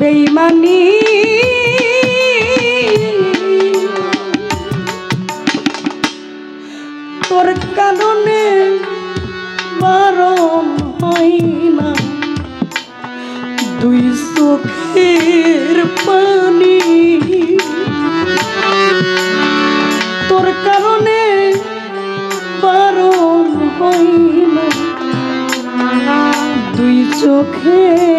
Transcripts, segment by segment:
বেইমানি। তোর কারণে বারণ হয় না। দুই চোখের পানি। তোর কারণে বারণ হয় না। দুই চোখের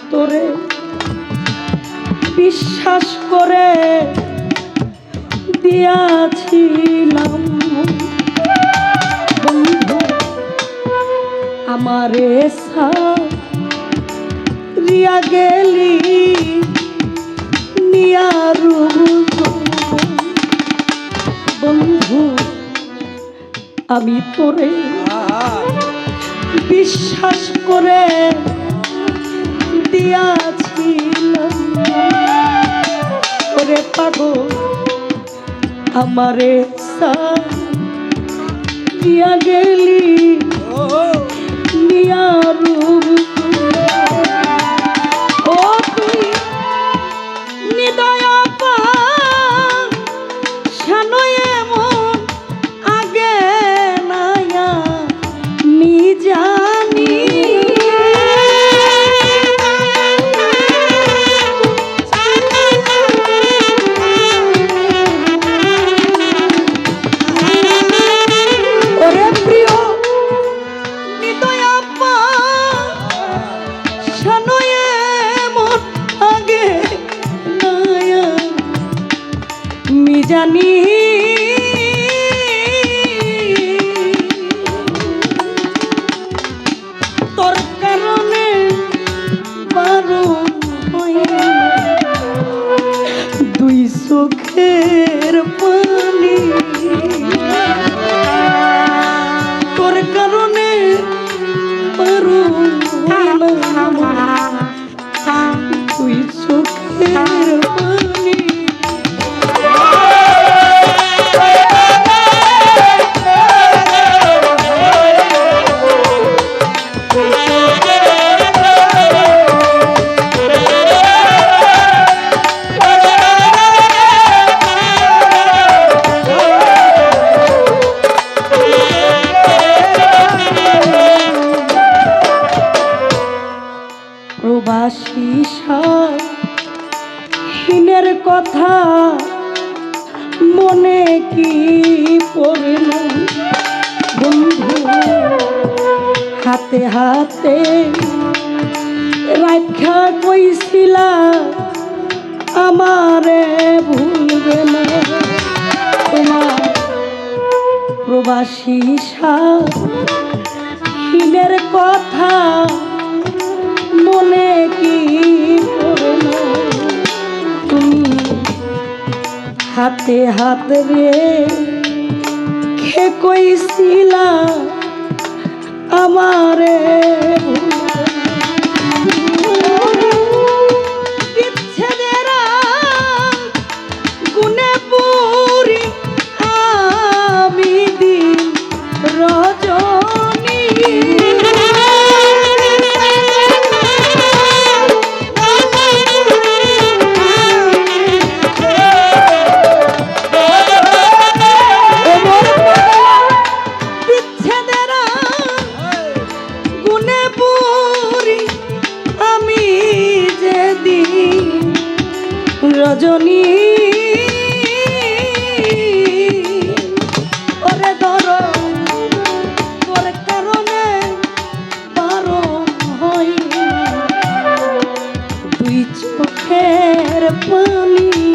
অন্তরে বিশ্বাস করে দিয়াছিলাম। বন্ধু আমারে রিয়া গেলি নিয়ারু বন্ধু আমি তোরে বিশ্বাস করে দিয়াছিলাম ওরে পাগল আমারে দিয়া গেলি নিয়ারু জানি প্রবাসী হিনের কথা মনে কি পড়ল? বন্ধু, হাতে হাতে রাখা কইছিলা, আমারে ভুলবে না। তোমার প্রবাসী হিনের কথা মনে কি তুমি হাতে হাত রে খে কইছিলা আমারে। রজনী। রজনী। ওরে ধর তোর কারণে বারো হই দুই চোখের পানি